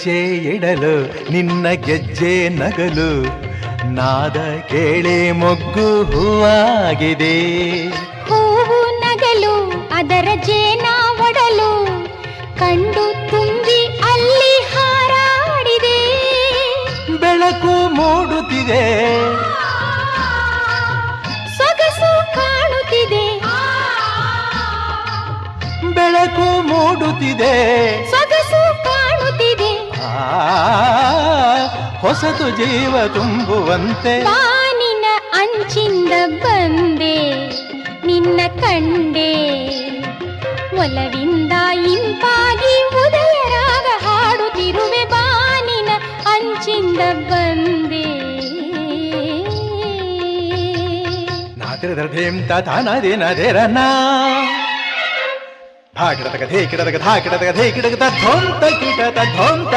ಹೆಜ್ಜೆ ಇಡಲು ನಿನ್ನ ಗೆಜ್ಜೆ ನಗಲು. ನಾದ ಕೇಳಿ ಮೊಗ್ಗು ಹೂವಾಗಿದೆ. ಹೂವು ನಗಲು ಅದರ ಜೇನ ಒಡಲು. ಕಂಡು ತುಂಬಿ ಅಲ್ಲಿ ಹಾರಾಡಿದೆ. ಬೆಳಕು ಮೂಡುತ್ತಿದೆ. ಸೊಗಸು ಕಾಣುತ್ತಿದೆ. ಬೆಳಕು ಮೂಡುತ್ತಿದೆ. ಹೊಸತು ಜೀವ ತುಂಬುವಂತೆ. ಬಾನಿನ ಅಂಚಿಂದ ಬಂದೆ ನಿನ್ನ ಕಂಡೆ. ಒಲವಿಂದ ಇಂಪಾಗಿ ಉದಯರಾಗ ಹಾಡುತ್ತಿರುವೆ ಬಾನಿನ ಅಂಚಿಂದ ಬಂದೆ. ನಾತಿರದೇಂ ತಾನಾದೇ ನದೇರನ ಧಾ ಕಿಡದಗ ಧೇ ಕಿಡದಗ ಧಾ ಕಿಡದಗ ಧೇ ಕಿಡಗ ಧೋಂತ ಕಿಟದ ಧೋಂತ